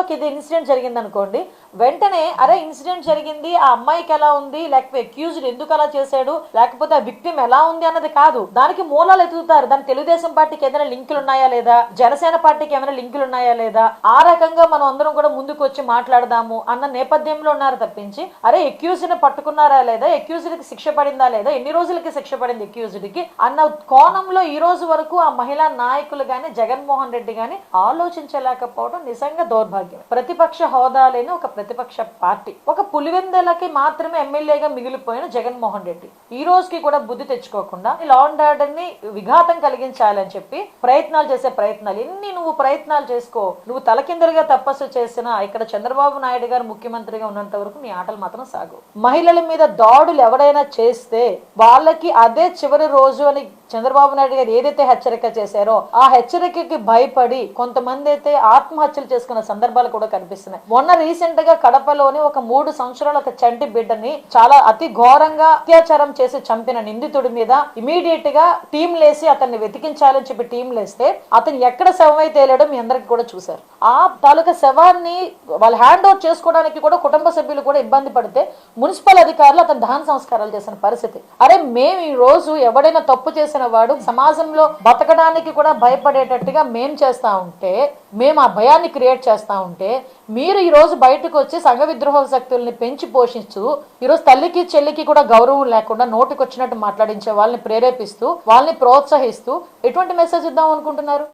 ఒక ఇది ఇన్సిడెంట్ జరిగింది అనుకోండి వెంటనే అరే ఇన్సిడెంట్ జరిగింది ఆ అమ్మాయికి ఎలా ఉంది లేకపోతే అక్యూజ్డ్ ఎందుకు అలా చేశాడు లేకపోతే ఆ విక్టిమ్ ఎలా ఉంది అన్నది కాదు. దానికి మూలాలు ఎదుగుతారు. దాని తెలుగుదేశం పార్టీకి ఏదైనా లింకులు ఉన్నాయా లేదా? జనసేన పార్టీకి ఏమైనా లింకులు ఉన్నాయా లేదా? ఆ రకంగా మనం అందరం కూడా ముందుకు వచ్చి మాట్లాడదాము అన్న నేపథ్యంలో ఉన్నారు తప్పించి అరే అక్యూజ్ని పట్టుకున్నారా లేదా? అక్యూజ్డ్కి శిక్ష పడిందా లేదా? ఎన్ని రోజులకి శిక్ష పడింది అక్యూజ్డ్కి? అన్న కోణంలో ఈ రోజు వరకు ఆ మహిళా నాయకులు గాని జగన్మోహన్ రెడ్డి గాని ఆలోచించలేకపోవడం నిజంగా దౌర్భాగ్యం. ప్రతిపక్ష హోదా లేని ఒక ప్రతిపక్ష పార్టీ. ఒక పులివెందలకి మాత్రమే ఎమ్మెల్యేగా మిగిలిపోయిన జగన్మోహన్ రెడ్డి. ఈ రోజుకి కూడా బుద్ధి తెచ్చుకోకుండా లా అండ్ ఆర్డర్ని విఘాతం కలిగించాలని చెప్పి ప్రయత్నాలు చేసే ప్రయత్నాలు. ఎన్ని నువ్వు ప్రయత్నాలు చేసుకో నువ్వు తలకిందలుగా తపస్సు చేసినా ఇక్కడ చంద్రబాబు నాయుడు గారు ముఖ్యమంత్రిగా ఉన్నంత వరకు నీ ఆటలు మాత్రం సాగు. మహిళల మీద దాడులు ఎవడైనా చేస్తే వాళ్ళకి అదే చివరి రోజు అని చంద్రబాబు నాయుడు గారు ఏదైతే హెచ్చరిక చేశారో ఆ హెచ్చరికకి భయపడి కొంతమంది అయితే ఆత్మహత్యలు చేసుకున్న సందర్భాలు కూడా కనిపిస్తున్నాయి. మొన్న రీసెంట్గా కడపలోని ఒక మూడు సంవత్సరాల ఒక చంటి బిడ్డని చాలా అతి ఘోరంగా అత్యాచారం చేసి చంపిన నిందితుడి మీద ఇమీడియట్గా టీం లేసి అతన్ని వెతికించాలని చెప్పి టీం లేస్తే అతను ఎక్కడ శవం అయితే తేలాడో మీ అందరికి కూడా చూశారు. ఆ తాలూకా శవాన్ని వాళ్ళు హ్యాండ్ ఓవర్ చేసుకోవడానికి కూడా కుటుంబ సభ్యులు కూడా ఇబ్బంది పడితే మున్సిపల్ అధికారులు అతను దహన సంస్కారాలు చేసిన పరిస్థితి. అరే మేము ఈ రోజు ఎవడైనా తప్పు చేసిన వాడు సమాజంలో బతకడానికి కూడా భయపడేటట్టుగా మేం చేస్తా ఉంటే మేము ఆ భయాన్ని క్రియేట్ చేస్తా ఉంటే మీరు ఈ రోజు బయటకు వచ్చి సంఘ విద్రోహ శక్తుల్ని పెంచి పోషిస్తూ ఈరోజు తల్లికి చెల్లికి కూడా గౌరవం లేకుండా నోటికి వచ్చినట్టు మాట్లాడించే వాళ్ళని ప్రేరేపిస్తూ వాళ్ళని ప్రోత్సహిస్తూ ఎటువంటి మెసేజ్ ఇద్దాం అనుకుంటున్నారు?